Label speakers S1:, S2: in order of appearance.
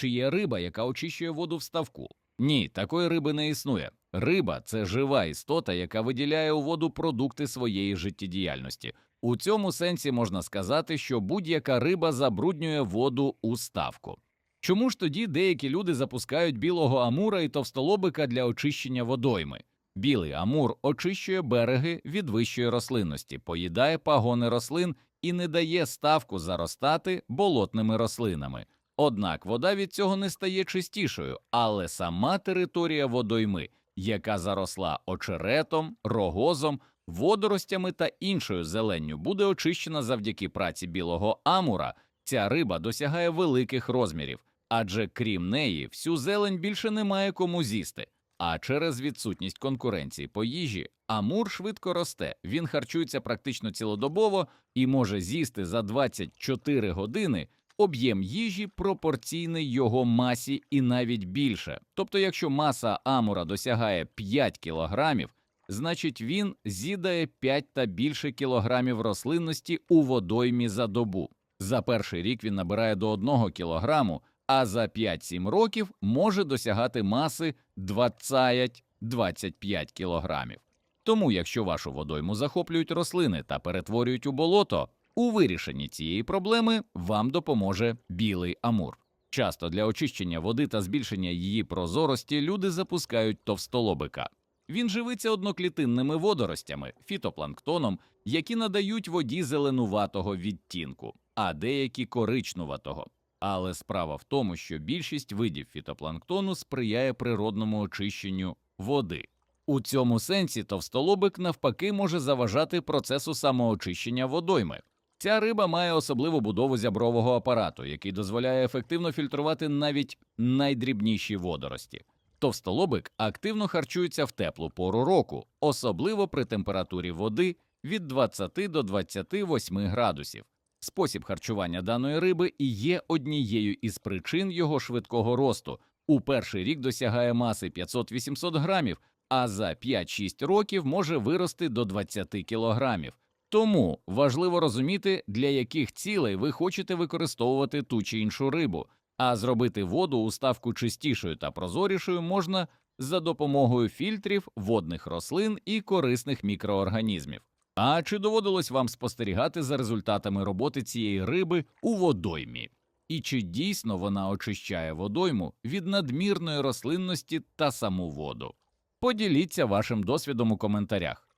S1: Чи є риба, яка очищує воду в ставку? Ні, такої риби не існує. Риба це жива істота, яка виділяє у воду продукти своєї життєдіяльності. У цьому сенсі можна сказати, що будь-яка риба забруднює воду у ставку. Чому ж тоді деякі люди запускають білого амура і товстолобика для очищення водойми? Білий амур очищує береги від вищої рослинності, поїдає пагони рослин і не дає ставку заростати болотними рослинами. Однак вода від цього не стає чистішою, але сама територія водойми, яка заросла очеретом, рогозом, водоростями та іншою зеленню, буде очищена завдяки праці білого амура. Ця риба досягає великих розмірів, адже крім неї, всю зелень більше немає кому з'їсти. А через відсутність конкуренції по їжі амур швидко росте. Він харчується практично цілодобово і може з'їсти за 24 години об'єм їжі пропорційний його масі і навіть більше. Тобто, якщо маса амура досягає 5 кілограмів, значить він з'їдає 5 та більше кілограмів рослинності у водоймі за добу. За перший рік він набирає до 1 кілограму, а за 5-7 років може досягати маси 20-25 кілограмів. Тому, якщо вашу водойму захоплюють рослини та перетворюють у болото, у вирішенні цієї проблеми вам допоможе білий амур. Часто для очищення води та збільшення її прозорості люди запускають товстолобика. Він живиться одноклітинними водоростями, фітопланктоном, які надають воді зеленуватого відтінку, а деякі коричнуватого. Але справа в тому, що більшість видів фітопланктону сприяє природному очищенню води. У цьому сенсі товстолобик навпаки може заважати процесу самоочищення водойми. Ця риба має особливу будову зябрового апарату, який дозволяє ефективно фільтрувати навіть найдрібніші водорості. Товстолобик активно харчується в теплу пору року, особливо при температурі води від 20 до 28 градусів. Спосіб харчування даної риби і є однією із причин його швидкого росту. У перший рік досягає маси 500-800 грамів, а за 5-6 років може вирости до 20 кілограмів. Тому важливо розуміти, для яких цілей ви хочете використовувати ту чи іншу рибу, а зробити воду у ставку чистішою та прозорішою можна за допомогою фільтрів, водних рослин і корисних мікроорганізмів. А чи доводилось вам спостерігати за результатами роботи цієї риби у водоймі? І чи дійсно вона очищає водойму від надмірної рослинності та саму воду? Поділіться вашим досвідом у коментарях.